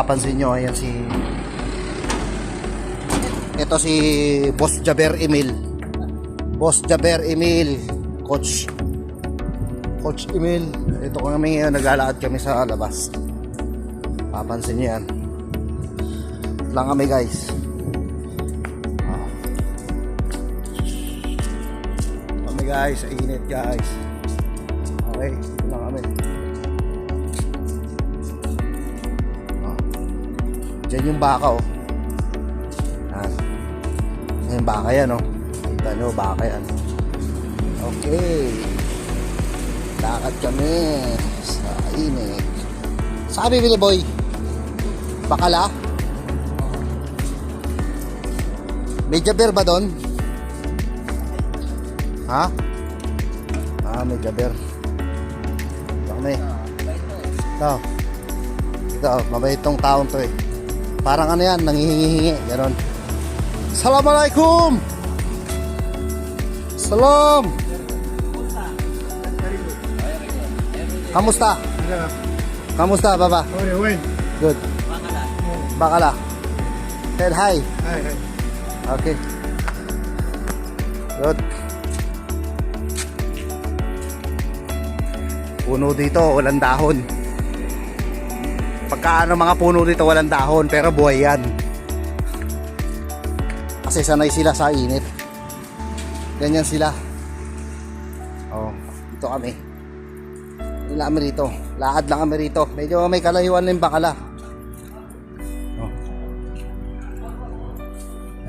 Papansin nyo, ayan si... Ito si Boss Jaber Emil. Boss Jaber Emil. Coach. Coach Emil. Ito kami ngayon, naglalakad kami sa labas. Papansin nyo yan. Lang kami guys. Ah. Kami guys, init guys. Diyan yung baka oh. Yan. Yan yung baka yan oh. Kita nyo, baka yan. Okay. Lakad kami sa init. Saan ka bibili boy? Bakala? May jaber ba doon? Ha? Ah, may jaber. Kami. Ito. Ito, mabait tong taon to eh. Parang ano yan, nangihingi-hingi. Ganon. Assalamualaikum! Salam! Kamusta? Kamusta, baba? Buen. Good. Bakala. Said hi. Ay, ay. Okay. Good. Puno dito, walang dahon. Pagka ano mga puno dito, walang dahon, pero buhay yan. Kasi sanay sila sa init. Ganyan sila. Oh, dito kami. Wala kami rito. Lakad lang kami rito. Medyo may kalayuan na yung bakala. Oh.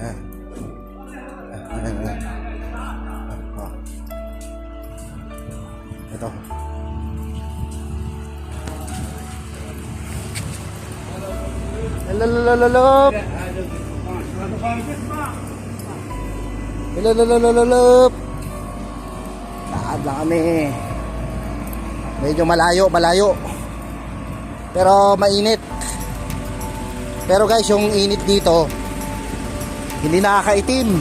Yan. Ayan, ayan. Oh. Ito. Lalalalalalap. Lalalalalalap. Lakad lang kami. Medyo malayo, malayo. Pero mainit. Pero guys, yung init dito, hindi nakakaitim.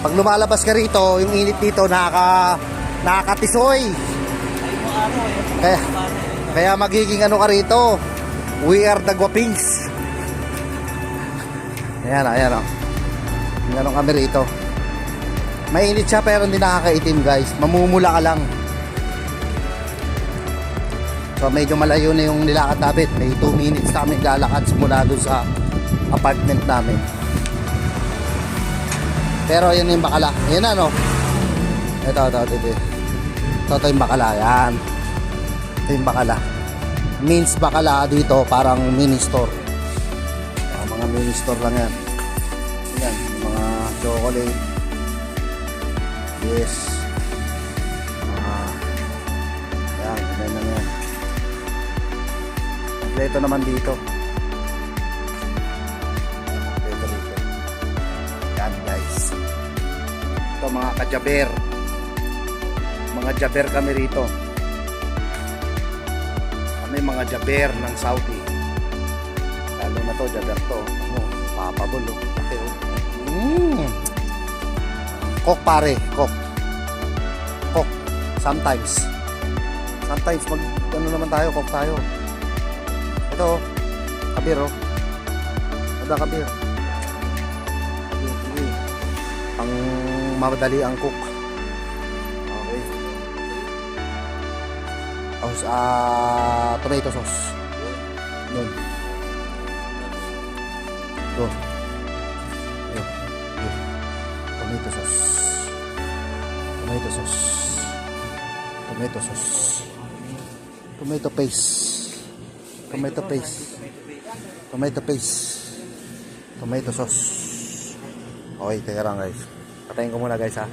Pag lumalabas ka rito, yung init dito nakaka nakakatisoy. Kaya kaya magiging ano ka rito. We are the guapings. Ayan, ayan oh. Ganun kami rito. Mainit siya pero hindi nakakaitim guys. Mamumula ka lang. So medyo malayo na yung nilakad namin. May 2 minutes na kami lalakad simula doon sa apartment namin. Pero yun yung bakala. Yan na no. Ito, ito, ito. Ito, ito, ito yung bakala. Yan. Ito yung bakala. Means bakala dito parang mini store. Ah, mga mini store lang yan. Yan. Mga chocolate. Yes. Ah. Yan. Yan lang yan. Kompleto naman dito. Kompleto dito. Yan guys. Ito mga kajaber. Mga jaber kami rito. Mga jaber ng Saudi. Lalo na to, jaber to. Ano, papabol oh. Laki oh. Mm. Coke pare, coke. Coke. Sometimes. Sometimes mag ano naman tayo, coke tayo. Ito oh. Kabir oh. Ada kabir. Sige, sige. Pang madali ang cook. Tapos, ah, tomato sauce. Doon. Doon. Tomato sauce. Tomato sauce. Tomato sauce. Tomato paste. Tomato paste. Tomato paste. Tomato sauce. Okay, teka lang guys. Patayin ko muna guys ha.